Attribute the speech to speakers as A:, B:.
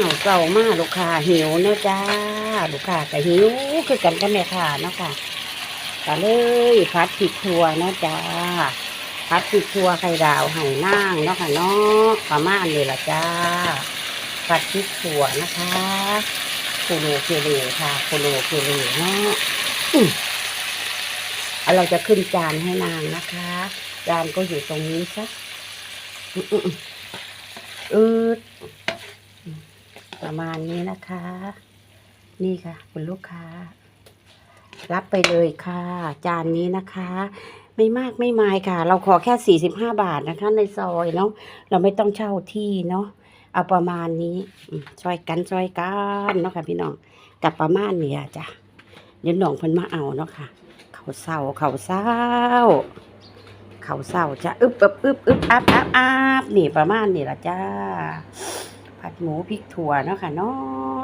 A: าวเก่ามาลูกค้าหิวเนาะจ้า ลูกค้าก็หิวคือกันกับแม่ค้าเนาะค่ะก็เลยพัดผิดทัวเนาะจ้าพัดผิดทัวไข่ดาวไห่นางเนาะค่ะเนาะประมาณนี้ละจ้าพัดพริกถั่วนะคะโคโลเคเลค่ะโคโลเคเลเนาะอืมเอเราจะขึ้นจานให้นางนะคะ จานก็อยู่ตรงนี้สักอืด ประมาณนี้นะคะ นี่ค่ะ คุณลูกค้า รับไปเลยค่ะ จานนี้นะคะ ไม่มากไม่มายค่ะ เราขอแค่สี่สิบห้าบาทนะคะ ในซอยเนาะเราไม่ต้องเช่าที่เนาะเอาประมาณนี้อืมช่วยกันช่วยกันเนาะค่ะ พี่น้องกับประมาณนี้จ้ะเดี๋ยวน้องเพิ่นมาเอาเนาะค่ะ เขาเศร้าเขาเศร้าเขาเศร้าจะอึบอึบอึบอึบอับอับอับนี่ประมาณนี้ละจ้า ผัดหมูพริกถั่วเนาะค่ะเนาะ